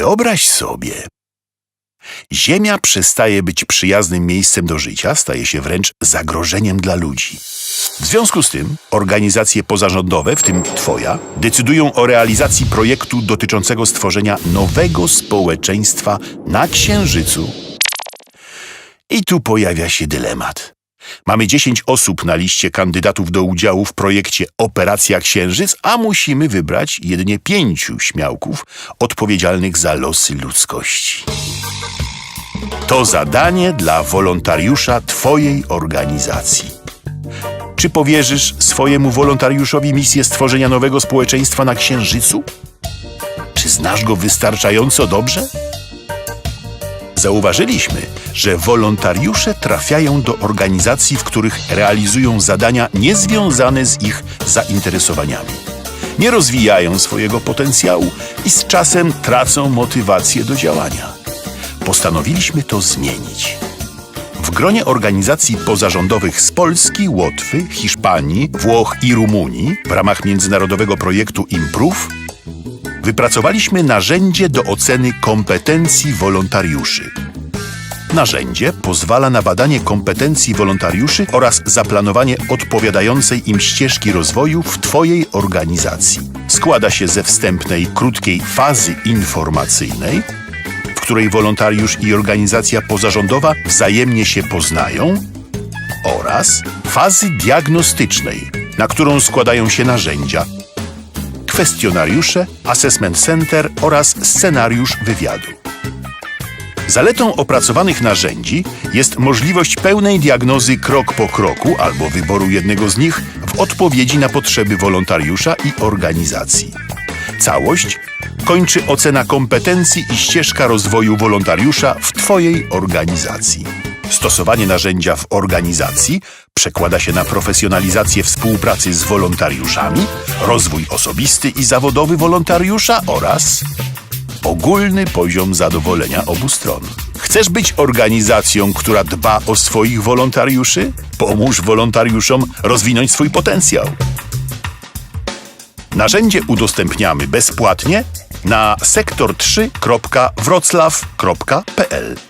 Wyobraź sobie. Ziemia przestaje być przyjaznym miejscem do życia, staje się wręcz zagrożeniem dla ludzi. W związku z tym organizacje pozarządowe, w tym Twoja, decydują o realizacji projektu dotyczącego stworzenia nowego społeczeństwa na Księżycu. I tu pojawia się dylemat. Mamy 10 osób na liście kandydatów do udziału w projekcie Operacja Księżyc, a musimy wybrać jedynie pięciu śmiałków odpowiedzialnych za losy ludzkości. To zadanie dla wolontariusza Twojej organizacji. Czy powierzysz swojemu wolontariuszowi misję stworzenia nowego społeczeństwa na Księżycu? Czy znasz go wystarczająco dobrze? Zauważyliśmy, że wolontariusze trafiają do organizacji, w których realizują zadania niezwiązane z ich zainteresowaniami. Nie rozwijają swojego potencjału i z czasem tracą motywację do działania. Postanowiliśmy to zmienić. W gronie organizacji pozarządowych z Polski, Łotwy, Hiszpanii, Włoch i Rumunii w ramach międzynarodowego projektu Improve wypracowaliśmy narzędzie do oceny kompetencji wolontariuszy. Narzędzie pozwala na badanie kompetencji wolontariuszy oraz zaplanowanie odpowiadającej im ścieżki rozwoju w Twojej organizacji. Składa się ze wstępnej, krótkiej fazy informacyjnej, w której wolontariusz i organizacja pozarządowa wzajemnie się poznają, oraz fazy diagnostycznej, na którą składają się narzędzia, kwestionariusze, assessment center oraz scenariusz wywiadu. Zaletą opracowanych narzędzi jest możliwość pełnej diagnozy krok po kroku albo wyboru jednego z nich w odpowiedzi na potrzeby wolontariusza i organizacji. Całość kończy ocena kompetencji i ścieżka rozwoju wolontariusza w Twojej organizacji. Stosowanie narzędzia w organizacji przekłada się na profesjonalizację współpracy z wolontariuszami, rozwój osobisty i zawodowy wolontariusza oraz ogólny poziom zadowolenia obu stron. Chcesz być organizacją, która dba o swoich wolontariuszy? Pomóż wolontariuszom rozwinąć swój potencjał. Narzędzie udostępniamy bezpłatnie na sektor3.wroclaw.pl.